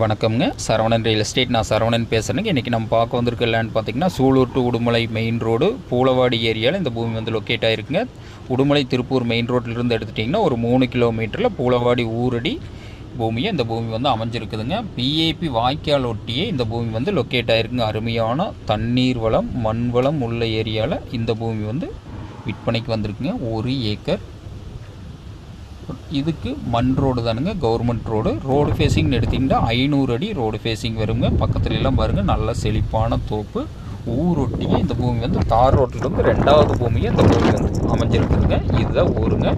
வணக்கம்ங்க. Saravanan real estate நான் சரவணன் பேசுகிறேங்க இன்றைக்கி நம்ம பார்க்க வந்திருக்க லேண்ட் பார்த்திங்கன்னா Sulur to Udumalai main road Poolavadi ஏரியாவில் இந்த பூமி வந்து லொக்கேட் ஆகிருக்குங்க உடுமலை திருப்பூர் மெயின் ரோட்டிலிருந்து எடுத்துட்டிங்கன்னா ஒரு மூணு கிலோமீட்டரில் பூலவாடி ஊரடி பூமியை இந்த பூமி வந்து அமைஞ்சிருக்குதுங்க. பிஏபி வாய்க்கால் ஒட்டியே இந்த பூமி வந்து லொக்கேட் ஆகிருக்குங்க அருமையான தண்ணீர் வளம் மண் வளம் உள்ள ஏரியாவில் இந்த பூமி வந்து விற்பனைக்கு வந்திருக்குங்க. ஒரு ஏக்கர் இதுக்கு மண் ரோடு தானுங்க. கவர்மெண்ட் ரோடு ரோடு ஃபேஸிங்னு எடுத்திங்கன்னா ஐநூறு அடி ரோடு ஃபேஸிங் வருங்க. பக்கத்துல எல்லாம் பாருங்கள் நல்ல செழிப்பான தோப்பு. ஊரொட்டியே இந்த பூமி வந்து தார் ரோட்டிலிருந்து ரெண்டாவது பூமியே இந்த பூமி வந்து அமைஞ்சிருக்குதுங்க. இதுதான் ஊருங்க.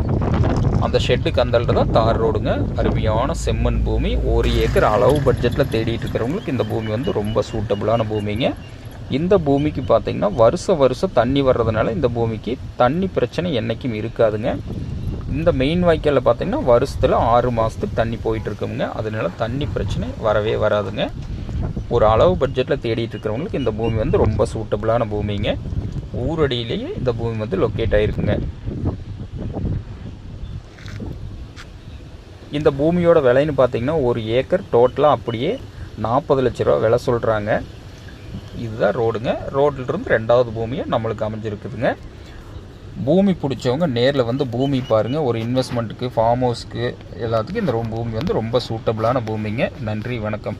அந்த ஷெட்டுக்கு அந்தல்ட்டு தான் தார் ரோடுங்க. அருமையான செம்மண் பூமி. ஒரு ஏக்கர் அளவு பட்ஜெட்டில் தேடிட்டு இருக்கிறவங்களுக்கு இந்த பூமி வந்து ரொம்ப சூட்டபுளான பூமிங்க. இந்த பூமிக்கு பார்த்தீங்கன்னா வருஷ வருஷம் தண்ணி வர்றதுனால இந்த பூமிக்கு தண்ணி பிரச்சனை என்றைக்கும் இருக்காதுங்க. இந்த மெயின் வாய்க்காலில் பார்த்தீங்கன்னா வருஷத்தில் ஆறு மாதத்துக்கு தண்ணி போயிட்டுருக்குங்க. அதனால தண்ணி பிரச்சனை வரவே வராதுங்க. ஒரு அளவு பட்ஜெட்டில் தேடிட்டு இருக்கிறவங்களுக்கு இந்த பூமி வந்து ரொம்ப சூட்டபுளான பூமிங்க. ஊரடியிலேயே இந்த பூமி வந்து லொக்கேட் ஆகிருக்குங்க இந்த பூமியோட விலைன்னு பார்த்தீங்கன்னா ஒரு ஏக்கர் டோட்டலாக அப்படியே நாற்பது லட்ச ரூபா விலை சொல்கிறாங்க இதுதான் ரோடுங்க ரோட்லேருந்து ரெண்டாவது பூமியை நம்மளுக்கு அமைஞ்சிருக்குதுங்க. பூமி பிடிச்சவங்க நேரில் வந்து பூமி பாருங்கள் ஒரு இன்வெஸ்ட்மெண்ட்டுக்கு ஃபார்ம் ஹவுஸ்க்கு எல்லாத்துக்கும் இந்த ரூம் பூமி வந்து ரொம்ப சூட்டபுளான பூமிங்க. நன்றி வணக்கம்.